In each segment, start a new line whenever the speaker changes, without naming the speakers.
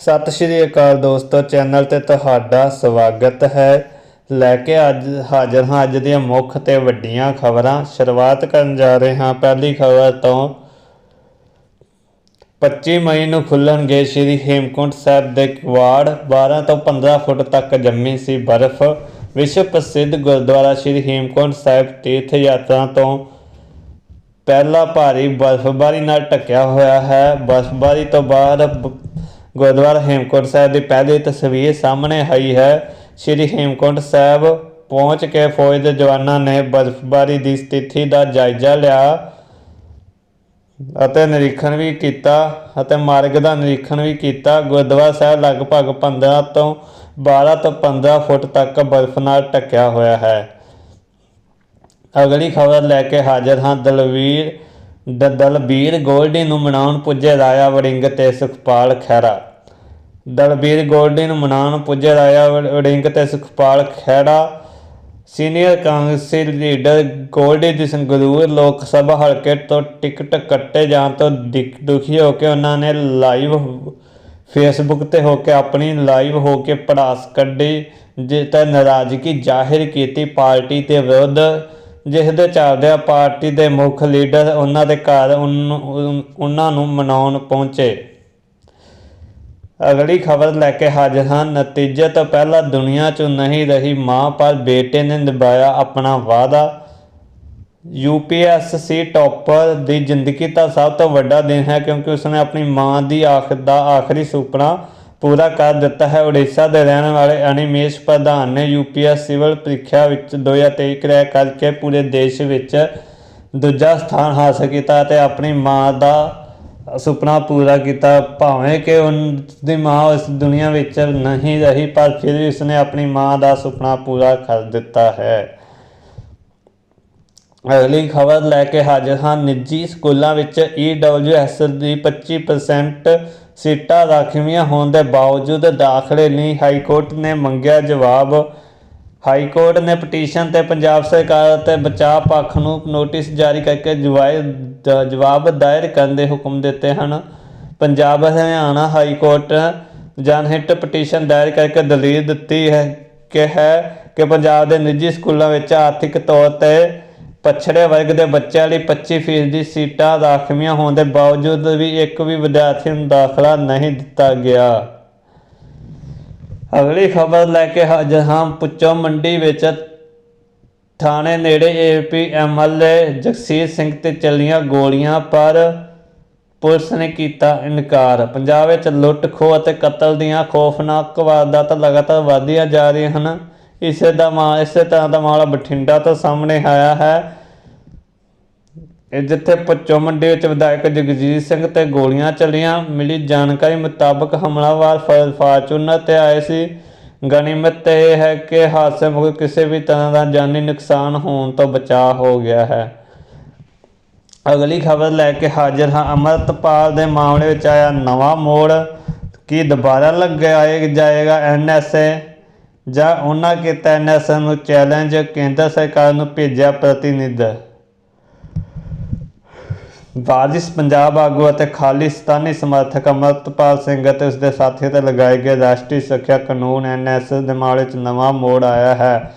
ਸਤਿ ਸ਼੍ਰੀ ਅਕਾਲ ਦੋਸਤੋ, ਚੈਨਲ ਤੇ ਤੁਹਾਡਾ ਸਵਾਗਤ ਹੈ। ਲੈ ਕੇ ਅੱਜ ਹਾਜ਼ਰ ਹਾਂ ਅੱਜ ਦੀਆਂ ਮੁੱਖ ਤੇ ਵੱਡੀਆਂ ਖਬਰਾਂ। ਸ਼ੁਰੂਆਤ ਕਰਨ ਜਾ ਰਹੇ ਹਾਂ। ਪਹਿਲੀ ਖਬਰ ਤੋਂ 25 ਮਈ ਨੂੰ ਖੁੱਲਣਗੇ ਸ੍ਰੀ ਹੇਮਕੁੰਟ ਸਾਹਿਬ ਦੇ ਕਿਵਾੜ। 12 ਤੋਂ 15 ਫੁੱਟ ਤੱਕ ਜੰਮੀ ਸੀ ਬਰਫ਼। ਵਿਸ਼ਵ ਪ੍ਰਸਿੱਧ ਗੁਰਦੁਆਰਾ ਸ੍ਰੀ ਹੇਮਕੁੰਟ ਸਾਹਿਬ ਤੀਰਥ ਯਾਤਰਾ ਤੋਂ ਪਹਿਲਾ ਭਾਰੀ ਬਰਫ਼ਬਾਰੀ ਨਾਲ ਢੱਕਿਆ ਹੋਇਆ ਹੈ। ਬਰਫ਼ਬਾਰੀ ਤੋਂ ਬਾਅਦ ਗੁਰਦੁਆਰਾ ਹੇਮਕੁੰਟ ਸਾਹਿਬ ਦੀ ਪਹਿਲੀ ਤਸਵੀਰ ਸਾਹਮਣੇ ਆਈ ਹੈ। ਸ੍ਰੀ ਹੇਮਕੁੰਟ ਸਾਹਿਬ ਪਹੁੰਚ ਕੇ ਫੌਜ ਦੇ ਜਵਾਨਾਂ ਨੇ ਬਰਫ਼ਬਾਰੀ ਦੀ ਸਥਿਤੀ ਦਾ ਜਾਇਜ਼ਾ ਲਿਆ ਅਤੇ ਨਿਰੀਖਣ ਵੀ ਕੀਤਾ ਅਤੇ ਮਾਰਗ ਦਾ ਨਿਰੀਖਣ ਵੀ ਕੀਤਾ। ਗੁਰਦੁਆਰਾ ਸਾਹਿਬ ਲਗਭਗ 15 ਤੋਂ 12 ਤੋਂ 15 ਫੁੱਟ ਤੱਕ ਬਰਫ਼ ਨਾਲ ਢੱਕਿਆ ਹੋਇਆ ਹੈ। ਅਗਲੀ ਖਬਰ ਲੈ ਕੇ ਹਾਜ਼ਰ ਹਾਂ ਦਲਵੀਰ ਦਲਬੀਰ ਗੋਲਡੀ ਨੂੰ ਮਨਾਉਣ ਪੁੱਜੇ ਰਾਇਆ ਵੜਿੰਗ ਤੇ ਸੁਖਪਾਲ ਖਹਿਰਾ। ਦਲਬੀਰ ਗੋਲਡੀ ਨੂੰ ਮਨਾਉਣ ਪੁੱਜੇ ਰਾਇਆ ਵੜ- ਵੜਿੰਗ ਤੇ ਸੁਖਪਾਲ ਖਹਿਰਾ, ਸੀਨੀਅਰ ਕਾਂਗਰਸੀ ਲੀਡਰ ਗੋਲਡੀ ਦੀ ਸੰਗਰੂਰ ਲੋਕ ਸਭਾ ਹਲਕੇ ਤੋਂ ਟਿਕਟ ਕੱਟੇ ਜਾਣ ਤੋਂ ਦਿਕ- ਦੁਖੀ ਹੋ ਕੇ ਉਹਨਾਂ ਨੇ ਲਾਈਵ ਫੇਸਬੁੱਕ ਤੇ ਹੋ ਕੇ ਆਪਣੀ ਲਾਈਵ ਹੋ ਕੇ ਪੜਾਸ ਕੱਢੀ, ਜਿਸ ਤੇ ਨਾਰਾਜ਼ਗੀ ਜ਼ਾਹਿਰ ਕੀਤੀ ਪਾਰਟੀ ਦੇ ਵਿਰੁੱਧ। ਜਿਸ ਦੇ ਚੱਲਦਿਆਂ ਪਾਰਟੀ ਦੇ ਮੁੱਖ ਲੀਡਰ ਉਹਨਾਂ ਦੇ ਘਰ ਉਨ- ਉਹਨਾਂ ਨੂੰ ਮਨਾਉਣ ਪਹੁੰਚੇ। ਅਗਲੀ ਖਬਰ ਲੈ ਕੇ ਹਾਜ਼ਰ ਹਾਂ। ਨਤੀਜੇ ਤੋਂ ਪਹਿਲਾਂ ਦੁਨੀਆ 'ਚ ਨਹੀਂ ਰਹੀ ਮਾਂ, ਪਰ ਬੇਟੇ ਨੇ ਨਿਭਾਇਆ ਆਪਣਾ ਵਾਅਦਾ। ਯੂਪੀਐਸਸੀ ਟੌਪਰ ਦੀ ਜ਼ਿੰਦਗੀ ਦਾ ਸਭ ਤੋਂ ਵੱਡਾ ਦਿਨ ਹੈ, ਕਿਉਂਕਿ ਉਸਨੇ ਆਪਣੀ ਮਾਂ ਦੀ ਆਖਰ ਦਾ ਆਖਰੀ ਸੁਪਨਾ ਪੂਰਾ ਕਰ ਦਿੱਤਾ ਹੈ। ਉੜੀਸਾ ਦੇ ਰਹਿਣ ਵਾਲੇ ਅਨਿਮੇਸ਼ ਪ੍ਰਧਾਨ ਨੇ ਯੂਪੀਐਸ ਸਿਵਲ ਪ੍ਰੀਖਿਆ ਵਿੱਚ 2023 ਕ੍ਰੈਕ ਕਰਕੇ ਪੂਰੇ ਦੇਸ਼ ਵਿੱਚ ਦੂਜਾ ਸਥਾਨ ਹਾਸਲ ਕੀਤਾ ਅਤੇ ਆਪਣੀ ਮਾਂ ਦਾ ਸੁਪਨਾ ਪੂਰਾ ਕੀਤਾ। ਭਾਵੇਂ ਕਿ ਉਸ ਦੀ ਮਾਂ ਉਸ ਦੁਨੀਆ ਵਿੱਚ ਨਹੀਂ ਰਹੀ, ਪਰ ਫਿਰ ਵੀ ਉਸਨੇ ਆਪਣੀ ਮਾਂ ਦਾ ਸੁਪਨਾ ਪੂਰਾ ਕਰ ਦਿੱਤਾ ਹੈ। ਅਗਲੀ ਖਬਰ ਲੈ ਕੇ ਹਾਜ਼ਰ ਹਾਂ। ਨਿੱਜੀ ਸਕੂਲਾਂ ਵਿੱਚ EWS ਦੀ 25% ਸੀਟਾਂ ਰਾਖਵੀਆਂ ਹੋਣ ਦੇ ਬਾਵਜੂਦ ਦਾਖਲੇ ਲਈ ਹਾਈ ਕੋਰਟ ਨੇ ਮੰਗਿਆ ਜਵਾਬ। ਹਾਈ ਕੋਰਟ ਨੇ ਪਟੀਸ਼ਨ ਤੇ ਪੰਜਾਬ ਸਰਕਾਰ ਅਤੇ ਬਚਾਅ ਪੱਖ ਨੂੰ ਨੋਟਿਸ ਜਾਰੀ ਕਰਕੇ ਜਵਾਇ- ਜਵਾਬ ਦਾਇਰ ਕਰਨ ਦੇ ਹੁਕਮ ਦਿੱਤੇ ਹਨ। ਪੰਜਾਬ ਹਰਿਆਣਾ ਹਾਈ ਕੋਰਟ ਜਨਹਿਤ ਪਟੀਸ਼ਨ ਦਾਇਰ ਕਰਕੇ ਦਲੀਲ ਦਿੱਤੀ ਹੈ ਕਿ ਹੈ ਕਿ ਪੰਜਾਬ ਦੇ ਨਿੱਜੀ ਸਕੂਲਾਂ ਵਿੱਚ ਆਰਥਿਕ ਤੌਰ ਤੇ ਪਛੜੇ ਵਰਗ ਦੇ ਬੱਚਿਆਂ ਲਈ 25% ਦੀ ਸੀਟਾਂ ਰਾਖਵੀਆਂ ਹੋਣ ਦੇ ਬਾਵਜੂਦ ਵੀ ਇੱਕ ਵੀ ਵਿਦਿਆਰਥੀ ਨੂੰ ਦਾਖਲਾ ਨਹੀਂ ਦਿੱਤਾ ਗਿਆ। ਅਗਲੀ ਖਬਰ ਲੈ ਕੇ ਹਾਜ਼ਰ ਹਾਂ। ਪੁੱਚੋ ਮੰਡੀ ਵਿੱਚ ਥਾਣੇ ਨੇੜੇ ਏਪੀ ਐਮਐਲਏ ਜਗਸੀਰ ਸਿੰਘ ਤੇ ਚੱਲੀਆਂ ਗੋਲੀਆਂ, ਪਰ ਪੁਲਿਸ ਨੇ ਕੀਤਾ ਇਨਕਾਰ। ਪੰਜਾਬ ਵਿੱਚ ਲੁੱਟ ਖੋਹ ਅਤੇ ਕਤਲ ਦੀਆਂ ਖੌਫਨਾਕ ਵਾਰਦਾਤਾਂ ਲਗਾਤਾਰ ਵਧਦੀਆਂ ਜਾ ਰਹੀਆਂ ਹਨ। ਇਸੇ ਦਾ ਮਾ, ਇਸੇ ਤਰ੍ਹਾਂ ਦਾ ਮਾਮਲਾ ਬਠਿੰਡਾ ਤੋਂ ਸਾਹਮਣੇ ਆਇਆ ਹੈ। ਇਹ ਜਿੱਥੇ ਪੱਚੋ ਮੰਡੀ ਵਿੱਚ ਵਿਧਾਇਕ ਜਗਜੀਤ ਸਿੰਘ ਤੇ ਗੋਲੀਆਂ ਚੱਲੀਆਂ, ਮਿਲੀ ਜਾਣਕਾਰੀ ਮੁਤਾਬਕ ਹਮਲਾਵਰ ਫ- ਫਾਰਚੂਨਰ ਤੇ ਆਏ ਸੀ। ਗਨੀਮਤ ਇਹ ਹੈ ਕਿ ਹਾਦਸੇ ਮੌਕੇ ਕਿਸੇ ਵੀ ਤਰ੍ਹਾਂ ਦਾ ਜਾਨੀ ਨੁਕਸਾਨ ਹੋਣ ਤੋਂ ਬਚਾਅ ਹੋ ਗਿਆ ਹੈ। ਅਗਲੀ ਖਬਰ ਲੈ ਕੇ ਹਾਜ਼ਰ ਹਾਂ। ਅਮਰਤਪਾਲ ਦੇ ਮਾਮਲੇ ਵਿੱਚ ਆਇਆ ਨਵਾਂ ਮੋੜ। ਕੀ ਦੁਬਾਰਾ ਲਗਾਇਆ ਜਾਏਗਾ ਐਨਐਸਏ ਜਾਂ ਉਹਨਾਂ ਕੀਤਾ ਐਨਐਸਏ ਨੂੰ ਚੈਲੰਜ ਕੇਂਦਰ ਸਰਕਾਰ ਨੂੰ ਭੇਜਿਆ ਪ੍ਰਤੀਨਿਧ। ਵਾਰਿਸ ਪੰਜਾਬ ਆਗੂ ਅਤੇ ਖਾਲਿਸਤਾਨੀ ਸਮਰਥਕ ਅਮਰਤਪਾਲ ਸਿੰਘ ਅਤੇ ਉਸਦੇ ਸਾਥੀਆਂ ਤੇ ਲਗਾਏ ਗਏ ਰਾਸ਼ਟਰੀ ਸੁਰੱਖਿਆ ਕਾਨੂੰਨ ਐਨਐਸਏ ਦੇ ਮਾਮਲੇ 'ਚ ਨਵਾਂ ਮੋੜ ਆਇਆ ਹੈ।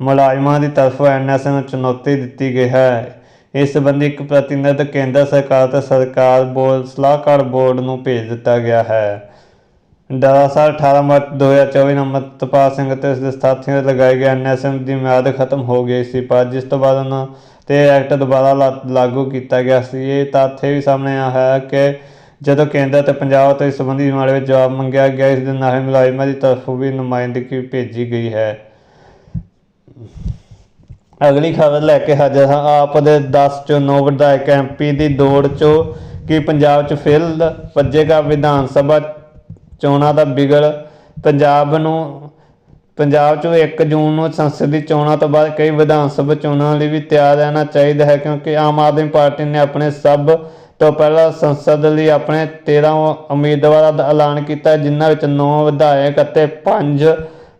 ਮੁਲਾਜ਼ਮਾਂ ਦੀ ਤਰਫੋਂ ਐਨਐਸਏ ਨੂੰ ਚੁਣੌਤੀ ਦਿੱਤੀ ਗਈ ਹੈ। ਇਸ ਸੰਬੰਧੀ ਇੱਕ ਪ੍ਰਤੀਨਿਧ ਕੇਂਦਰ ਸਰਕਾਰ ਤੇ ਸਰਕਾਰ ਬੋਰਡ ਸਲਾਹਕਾਰ ਬੋਰਡ ਨੂੰ ਭੇਜ ਦਿੱਤਾ ਗਿਆ ਹੈ। ਦਰਅਸਲ 18 ਮਾਰਚ 2024 ਨੂੰ ਅਮਰਤਪਾਲ ਸਿੰਘ ਅਤੇ ਉਸ ਦੇ ਸਾਥੀਆਂ ਤੇ ਲਗਾਏ ਗਏ ਐਨਐਸਐਮ ਦੀ ਮਿਆਦ ਖਤਮ ਹੋ ਗਈ ਸੀ, ਪਰ ਜਿਸ ਤੋਂ ਬਾਅਦ ਉਹਨਾਂ ਤੇ ਐਕਟ ਦੁਬਾਰਾ ਲਾ- ਲਾਗੂ ਕੀਤਾ ਗਿਆ ਸੀ। ਇਹ ਤੱਥ ਇਹ ਵੀ ਸਾਹਮਣੇ ਆਇਆ ਹੈ ਕਿ ਜਦੋਂ ਕੇਂਦਰ ਤੇ ਪੰਜਾਬ ਤੋਂ ਇਸ ਸੰਬੰਧੀ ਮਾਮਲੇ ਵਿੱਚ ਜਵਾਬ ਮੰਗਿਆ ਗਿਆ, ਇਸ ਦੇ ਨਾਲ ਹੀ ਮੁਲਾਜ਼ਮਾਂ ਦੀ ਤਰਫੋਂ ਵੀ ਨੁਮਾਇੰਦਗੀ ਭੇਜੀ ਗਈ ਹੈ। ਅਗਲੀ ਖਬਰ ਲੈ ਕੇ ਹਾਜ਼ਰ ਹਾਂ। ਆਪ ਦੇ 10 ਚੋਂ 9 ਵਿਧਾਇਕ ਐਮਪੀ ਦੀ ਦੌੜ ਚੋਂ ਕਿ ਪੰਜਾਬ 'ਚ ਫੇਲ ਵੱਜੇਗਾ ਵਿਧਾਨ ਸਭਾ ਚੋਣਾਂ ਦਾ ਬਿਗਲ ਪੰਜਾਬ ਨੂੰ, ਪੰਜਾਬ 'ਚੋਂ 1 ਜੂਨ ਨੂੰ ਸੰਸਦ ਦੀ ਚੋਣਾਂ ਤੋਂ ਬਾਅਦ ਕਈ ਵਿਧਾਨ ਸਭਾ ਚੋਣਾਂ ਲਈ ਵੀ ਤਿਆਰ ਰਹਿਣਾ ਚਾਹੀਦਾ ਹੈ ਕਿਉਂਕਿ ਆਮ ਆਦਮੀ ਪਾਰਟੀ ਨੇ ਆਪਣੇ ਸਭ ਤੋਂ ਪਹਿਲਾਂ ਸੰਸਦ ਲਈ ਆਪਣੇ 13 ਉਮੀਦਵਾਰਾਂ ਦਾ ਐਲਾਨ ਕੀਤਾ, ਜਿਨ੍ਹਾਂ ਵਿੱਚ 9 ਵਿਧਾਇਕ ਅਤੇ 5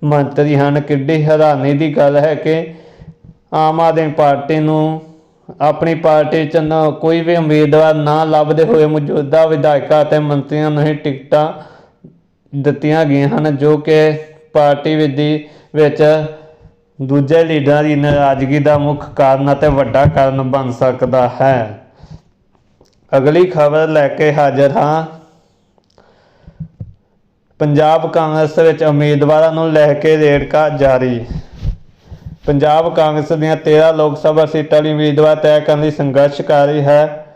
ਮੰਤਰੀ ਹਨ। ਕਿੱਡੀ ਹੈਰਾਨੀ ਦੀ ਗੱਲ ਹੈ ਕਿ ਆਮ ਆਦਮੀ ਪਾਰਟੀ ਨੂੰ ਆਪਣੀ ਪਾਰਟੀ ਚ ਨਾ ਕੋਈ ਵੀ ਉਮੀਦਵਾਰ ਨਾ ਲੱਭਦੇ ਹੋਏ ਮੌਜੂਦਾ ਵਿਧਾਇਕਾਂ ਅਤੇ ਮੰਤਰੀਆਂ ਨੂੰ ਹੀ ਟਿਕਟਾਂ ਦਿੱਤੀਆਂ ਗਈਆਂ ਹਨ, ਜੋ ਕਿ ਪਾਰਟੀ ਵਿਧੀ ਵਿੱਚ ਦੂਜੇ ਲੀਡਰਾਂ ਦੀ ਨਾਰਾਜ਼ਗੀ ਦਾ ਮੁੱਖ ਕਾਰਨ ਅਤੇ ਵੱਡਾ ਕਾਰਨ ਬਣ ਸਕਦਾ ਹੈ। ਅਗਲੀ ਖਬਰ ਲੈ ਕੇ ਹਾਜ਼ਰ ਹਾਂ। ਪੰਜਾਬ ਕਾਂਗਰਸ ਵਿੱਚ ਉਮੀਦਵਾਰਾਂ ਨੂੰ ਲੈ ਕੇ ਰੇੜਕਾ ਜਾਰੀ। ਪੰਜਾਬ ਕਾਂਗਰਸ ਦੀਆਂ 13 ਲੋਕ ਸਭਾ ਸੀਟਾਂ ਲਈ ਉਮੀਦਵਾਰ ਤੈਅ ਕਰਨ ਲਈ ਸੰਘਰਸ਼ ਕਰ ਰਹੀ ਹੈ।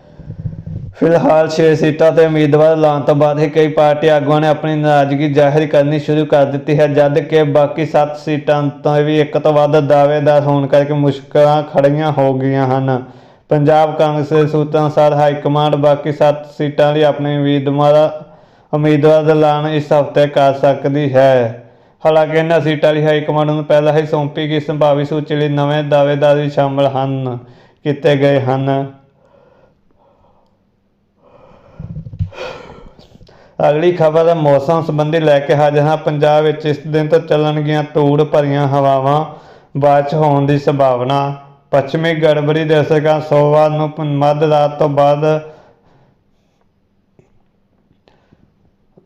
ਫਿਲਹਾਲ 6 ਸੀਟਾਂ ਤੇ ਉਮੀਦਵਾਰ ਲਾਉਣ ਤੋਂ ਬਾਅਦ ਹੀ ਕਈ ਪਾਰਟੀ ਆਗੂਆਂ ਨੇ ਆਪਣੀ ਨਾਰਾਜ਼ਗੀ ਜ਼ਾਹਿਰ ਕਰਨੀ ਸ਼ੁਰੂ ਕਰ ਦਿੱਤੀ ਹੈ, ਜਦ ਕਿ ਬਾਕੀ 7 ਸੀਟਾਂ ਤੋਂ ਵੀ ਇੱਕ ਤੋਂ ਵੱਧ ਦਾਅਵੇਦਾਰ ਹੋਣ ਕਰਕੇ ਮੁਸ਼ਕਲਾਂ ਖੜੀਆਂ ਹੋ ਗਈਆਂ ਹਨ। ਪੰਜਾਬ ਕਾਂਗਰਸ ਦੇ ਸੂਤਰਾਂ ਅਨੁਸਾਰ ਹਾਈ ਕਮਾਂਡ ਬਾਕੀ 7 ਸੀਟਾਂ ਲਈ ਆਪਣੇ ਉਮੀਦਵਾਰਾਂ, ਉਮੀਦਵਾਰ ਦਾ ਐਲਾਨ ਇਸ ਹਫ਼ਤੇ ਕਰ ਸਕਦੀ ਹੈ। ਹਾਲਾਂਕਿ ਇਹਨਾਂ ਸੀਟਾਂ ਲਈ ਹਾਈ ਕਮਾਂਡ ਨੂੰ ਪਹਿਲਾਂ ਹੀ ਸੌਂਪੀ ਗਈ ਸੰਭਾਵੀ ਸੂਚੀ ਲਈ ਨਵੇਂ ਦਾਅਵੇਦਾਰ ਵੀ ਸ਼ਾਮਲ ਹਨ, ਕੀਤੇ ਗਏ ਹਨ। ਅਗਲੀ ਖਬਰ ਹੈ ਮੌਸਮ ਸੰਬੰਧੀ ਲੈ ਕੇ ਹਾਜ਼ਰ ਹਾਂ। ਪੰਜਾਬ ਵਿੱਚ ਇਸ ਦਿਨ ਤੋਂ ਚੱਲਣਗੀਆਂ ਧੂੜ ਭਰੀਆਂ ਹਵਾਵਾਂ ਬਾਰਿਸ਼ ਹੋਣ ਦੀ ਸੰਭਾਵਨਾ। ਪੱਛਮੀ ਗੜਬੜੀ ਦੇ ਅਸਰ ਕਾਰਨ ਸੋਮਵਾਰ ਨੂੰ ਮੱਧ ਰਾਤ ਤੋਂ ਬਾਅਦ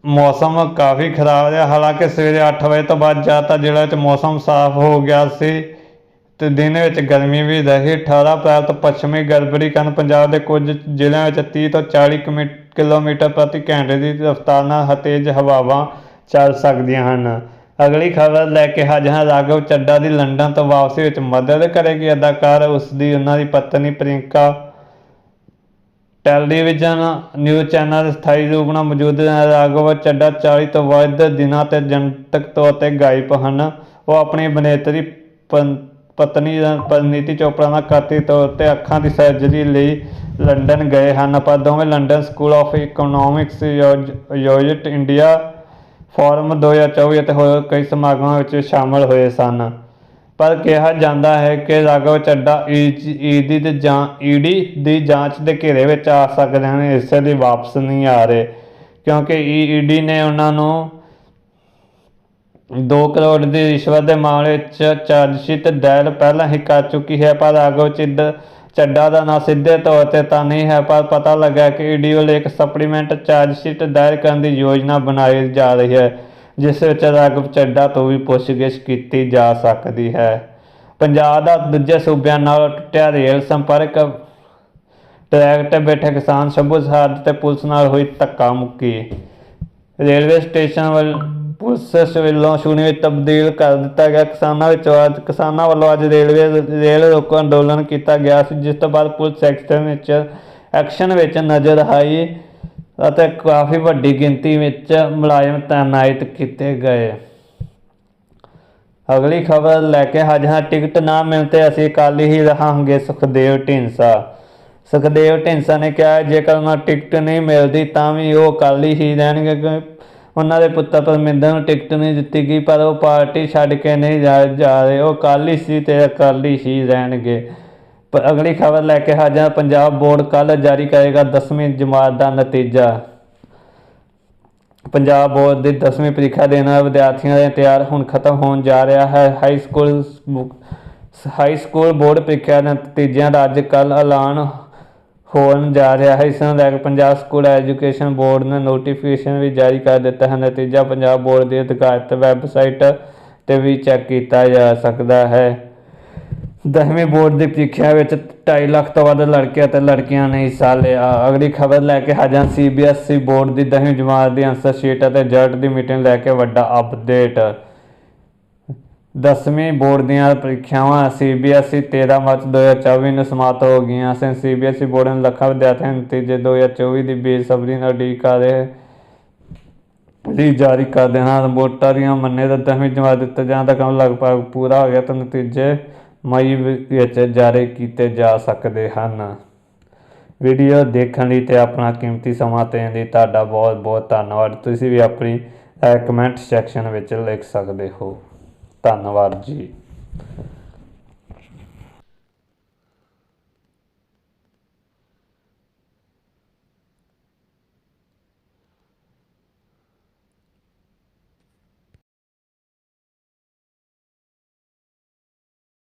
ਮੌਸਮ ਕਾਫੀ ਖਰਾਬ ਰਿਹਾ। ਹਾਲਾਂਕਿ ਸਵੇਰੇ 8 ਵਜੇ ਤੋਂ ਬਾਅਦ ਜ਼ਿਆਦਾਤਰ ਜ਼ਿਲ੍ਹਿਆਂ ਵਿੱਚ ਮੌਸਮ ਸਾਫ਼ ਹੋ ਗਿਆ ਸੀ ਤੇ ਦਿਨ ਵਿੱਚ ਗਰਮੀ ਵੀ ਰਹੀ। 18 ਅਪ੍ਰੈਲ ਤੋਂ ਪੱਛਮੀ ਗੜਬੜੀ ਕਾਰਨ ਪੰਜਾਬ ਦੇ ਕੁਝ ਜ਼ਿਲ੍ਹਿਆਂ ਵਿੱਚ 30 ਤੋਂ 40 ਕਿਮੀ- ਕਿਲੋਮੀਟਰ ਪ੍ਰਤੀ ਘੰਟੇ ਦੀ ਰਫ਼ਤਾਰ ਨਾਲ ਤੇਜ਼ ਹਵਾਵਾਂ ਚੱਲ ਸਕਦੀਆਂ ਹਨ। ਅਗਲੀ ਖਬਰ ਲੈ ਕੇ ਹਾਜ਼ਰ ਹਾਂ। ਰਾਘਵ ਚੱਡਾ ਦੀ ਲੰਡਨ ਤੋਂ ਵਾਪਸੀ ਵਿੱਚ ਮਦਦ ਕਰੇਗੀ ਅਦਾਕਾਰ। ਉਸ ਦੀ ਉਹਨਾਂ ਦੀ ਪਤਨੀ ਪ੍ਰਿਯੰਕਾ ਟੈਲੀਵਿਜ਼ਨ, ਨਿਊਜ਼ ਚੈਨਲ ਸਥਾਈ ਰੂਪ ਨਾਲ ਮੌਜੂਦ ਰਾਘਵ ਚੱਡਾ 40 ਤੋਂ ਵੱਧ ਦਿਨਾਂ ਤੇ ਜਨਤਕ ਤੌਰ ਤੇ ਗਾਇਬ ਹਨ। ਉਹ ਆਪਣੀ ਅਭਿਨੇਤਰੀ ਪਨ- ਪਤਨੀ ਪਰਨੀਤੀ ਚੋਪੜਾ ਨਾਲ ਕਥਿਤ ਤੌਰ ਤੇ ਅੱਖਾਂ ਦੀ ਸਰਜਰੀ ਲਈ ਲੰਡਨ ਗਏ ਹਨ। ਪਰ ਦੋਵੇਂ ਲੰਡਨ ਸਕੂਲ ਆਫ ਇਕਨੋਮਿਕਸ ਆਯੋਜਿਤ ਇੰਡੀਆ ਫੋਰਮ 2024 ਅਤੇ ਹੋਰ ਕਈ ਸਮਾਗਮਾਂ ਵਿੱਚ ਸ਼ਾਮਲ ਹੋਏ ਸਨ। ਪਰ ਕਿਹਾ ਜਾਂਦਾ ਹੈ ਕਿ ਰਾਘਵ ਚੱਡਾ ਈਡੀ ਦੀ ਜਾਂ ਈਡੀ ਦੀ ਜਾਂਚ ਦੇ ਘੇਰੇ ਵਿੱਚ ਆ ਸਕਦੇ ਹਨ, ਇਸੇ ਲਈ ਵਾਪਸ ਨਹੀਂ ਆ ਰਹੇ। ਕਿਉਂਕਿ ਈਡੀ ਨੇ ਉਹਨਾਂ ਨੂੰ 2 ਕਰੋੜ ਦੀ ਰਿਸ਼ਵਤ ਦੇ ਮਾਮਲੇ ਵਿੱਚ ਚਾਰਜਸ਼ੀਟ ਦਾਇਰ ਪਹਿਲਾਂ ਹੀ ਕਰ ਚੁੱਕੀ ਹੈ, ਪਰ ਰਾਘਵ ਚਿੱਡ ਚੱਡਾ ਦਾ ਨਾਂ ਸਿੱਧੇ ਤੌਰ ਤੇ ਤਾਂ ਨਹੀਂ ਹੈ, ਪਰ ਪਤਾ ਲੱਗਾ ਕਿ ਈਡੀ ਵੱਲੋਂ ਇੱਕ ਸਪਲੀਮੈਂਟ ਚਾਰਜਸ਼ੀਟ ਦਾਇਰ ਕਰਨ ਦੀ ਯੋਜਨਾ ਬਣਾਈ ਜਾ ਰਹੀ ਹੈ, ਜਿਸ ਵਿੱਚ ਰਾਘਵ ਚੱਡਾ ਤੋਂ ਵੀ ਪੁੱਛਗਿੱਛ ਕੀਤੀ ਜਾ ਸਕਦੀ ਹੈ। ਪੰਜਾਬ ਦਾ ਦੂਜੇ ਸੂਬਿਆਂ ਨਾਲ ਟੁੱਟਿਆ ਰੇਲ ਸੰਪਰਕ, ਟਰੈਕ ਤੇ ਬੈਠੇ ਕਿਸਾਨ ਸ਼ੰਭੂ ਸਰਹੱਦ ਤੇ ਪੁਲਿਸ ਨਾਲ ਹੋਈ ਧੱਕਾ ਮੁੱਕੀ। ਰੇਲਵੇ ਸਟੇਸ਼ਨ ਵੱਲ ਪੁਲਿਸ ਵੱਲੋਂ ਸ਼ੂਨਿਆਂ ਵਿੱਚ ਤਬਦੀਲ ਕਰ ਦਿੱਤਾ ਗਿਆ। ਕਿਸਾਨਾਂ ਵਿੱਚ ਅੱਜ ਕਿਸਾਨਾਂ ਵੱਲੋਂ ਅੱਜ ਰੇਲਵੇ ਰੇਲ ਰੋਕੋ ਅੰਦੋਲਨ ਕੀਤਾ ਗਿਆ ਸੀ, ਜਿਸ ਤੋਂ ਬਾਅਦ ਪੁਲਿਸ ਐਕਸ਼ਨ ਵਿੱਚ ਐਕਸ਼ਨ ਵਿੱਚ ਨਜ਼ਰ ਆਈ ਅਤੇ ਕਾਫੀ ਵੱਡੀ ਗਿਣਤੀ ਵਿੱਚ ਮੁਲਾਜ਼ਮ ਤਾਇਨਾਤ ਕੀਤੇ ਗਏ। ਅਗਲੀ ਖਬਰ ਲੈ ਕੇ ਹਾਜ਼ਰ ਹਾਂ। ਟਿਕਟ ਨਾ ਮਿਲਣ ਤੇ ਅਸੀਂ ਅਕਾਲੀ ਹੀ ਰਹਾਂਗੇ ਸੁਖਦੇਵ ਢੀਂਡਸਾ। ਸੁਖਦੇਵ ਢੀਂਡਸਾ ਨੇ ਕਿਹਾ, ਜੇਕਰ ਉਹਨਾਂ ਨੂੰ ਟਿਕਟ ਨਹੀਂ ਮਿਲਦੀ ਤਾਂ ਵੀ ਉਹ ਅਕਾਲੀ ਹੀ ਰਹਿਣਗੇ ਕਿਉਂਕਿ ਉਹਨਾਂ ਦੇ ਪੁੱਤਰ ਪਰਮਿੰਦਰ ਨੂੰ ਟਿਕਟ ਨਹੀਂ ਦਿੱਤੀ ਗਈ, ਪਰ ਉਹ ਪਾਰਟੀ ਛੱਡ ਕੇ ਨਹੀਂ ਜਾ ਜਾ ਰਹੇ। ਉਹ ਅਕਾਲੀ ਸੀ ਤੇ ਅਕਾਲੀ ਹੀ ਰਹਿਣਗੇ। ਪਰ ਅਗਲੀ ਖਬਰ ਲੈ ਕੇ ਹਾਜ਼ਰ ਪੰਜਾਬ ਬੋਰਡ ਕੱਲ ਜਾਰੀ ਕਰੇਗਾ 10ਵੀਂ ਜਮਾਤ ਦਾ ਨਤੀਜਾ। ਪੰਜਾਬ ਬੋਰਡ ਦੀ 10ਵੀਂ ਪ੍ਰੀਖਿਆ ਦੇਣ ਵਾਲੇ ਵਿਦਿਆਰਥੀਆਂ ਦੇ ਤਿਆਰ ਹੁਣ ਖਤਮ ਹੋਣ ਜਾ ਰਿਹਾ ਹੈ। High school high school board ਪ੍ਰੀਖਿਆ ਦੇ ਨਤੀਜਿਆਂ ਦਾ ਅੱਜ ਕੱਲ ਐਲਾਨ ਹੋਣ ਜਾ ਰਿਹਾ ਹੈ। ਇਸ ਨੂੰ ਲੈ ਕੇ ਪੰਜਾਬ ਸਕੂਲ ਐਜੂਕੇਸ਼ਨ ਬੋਰਡ ਨੇ ਨੋਟੀਫਿਕੇਸ਼ਨ ਵੀ ਜਾਰੀ ਕਰ ਦਿੱਤਾ ਹੈ। ਨਤੀਜਾ ਪੰਜਾਬ ਬੋਰਡ ਦੀ ਅਧਿਕਾਰਤ ਵੈਬਸਾਈਟ ਤੇ ਵੀ ਚੈੱਕ ਕੀਤਾ ਜਾ ਸਕਦਾ ਹੈ। ਦਸਵੀਂ ਬੋਰਡ ਦੀ ਪ੍ਰੀਖਿਆ ਵਿੱਚ 2.5 ਲੱਖ ਤੋਂ ਵੱਧ ਲੜਕੇ ਅਤੇ ਲੜਕੀਆਂ ਨੇ ਹਿੱਸਾ ਲਿਆ। ਅਗਲੀ ਖਬਰ ਲੈ ਕੇ ਹਾਜ਼ਰ ਸੀਬੀਐਸਈ ਬੋਰਡ ਦੀ ਦਸਵੀਂ ਜਮਾਤ ਦੀ ਆਨਸਰ ਸ਼ੀਟ ਅਤੇ ਰਿਜ਼ਲਟ ਦੀ ਮੀਟਿੰਗ ਲੈ ਕੇ ਵੱਡਾ ਅਪਡੇਟ ਦਸਵੀਂ ਬੋਰਡ ਦੀਆਂ ਪ੍ਰੀਖਿਆਵਾਂ ਸੀਬੀਐਸਈ 13 ਮਾਰਚ 2024 ਨੂੰ ਸਮਾਪਤ ਹੋ ਗਈਆਂ ਸਨ। ਸੀਬੀਐਸਈ ਬੋਰਡ ਨੇ ਲੱਖਾਂ ਵਿਦਿਆਰਥੀਆਂ ਦੇ ਨਤੀਜੇ 2024 ਦੀ ਬੇਸਬਰੀ ਨਾਲ ਉਡੀਕ ਕਰ ਰਹੇ ਲਈ ਜਾਰੀ ਕਰ ਦੇਣਾ। ਰਿਪੋਰਟਾਂ ਦੀਆਂ ਮੰਨੇ ਤਾਂ ਦਸਵੀਂ ਜਮਾਤ ਦਿੱਤੇ ਜਾਣ ਦਾ ਕੰਮ ਲਗਭਗ ਪੂਰਾ ਹੋ ਗਿਆ, ਤਾਂ ਨਤੀਜੇ ਮਈ ਵਿੱਚ ਜਾਰੀ ਕੀਤੇ ਜਾ ਸਕਦੇ ਹਨ। ਵੀਡੀਓ ਦੇਖਣ ਲਈ ਤੇ ਆਪਣਾ ਕੀਮਤੀ ਸਮਾਂ ਦੇਣ ਲਈ ਤੁਹਾਡਾ ਬਹੁਤ ਬਹੁਤ ਧੰਨਵਾਦ। ਤੁਸੀਂ ਵੀ ਆਪਣੀ ਕਮੈਂਟ ਸੈਕਸ਼ਨ ਵਿੱਚ ਲਿਖ ਸਕਦੇ ਹੋ। ਧੰਨਵਾਦ ਜੀ।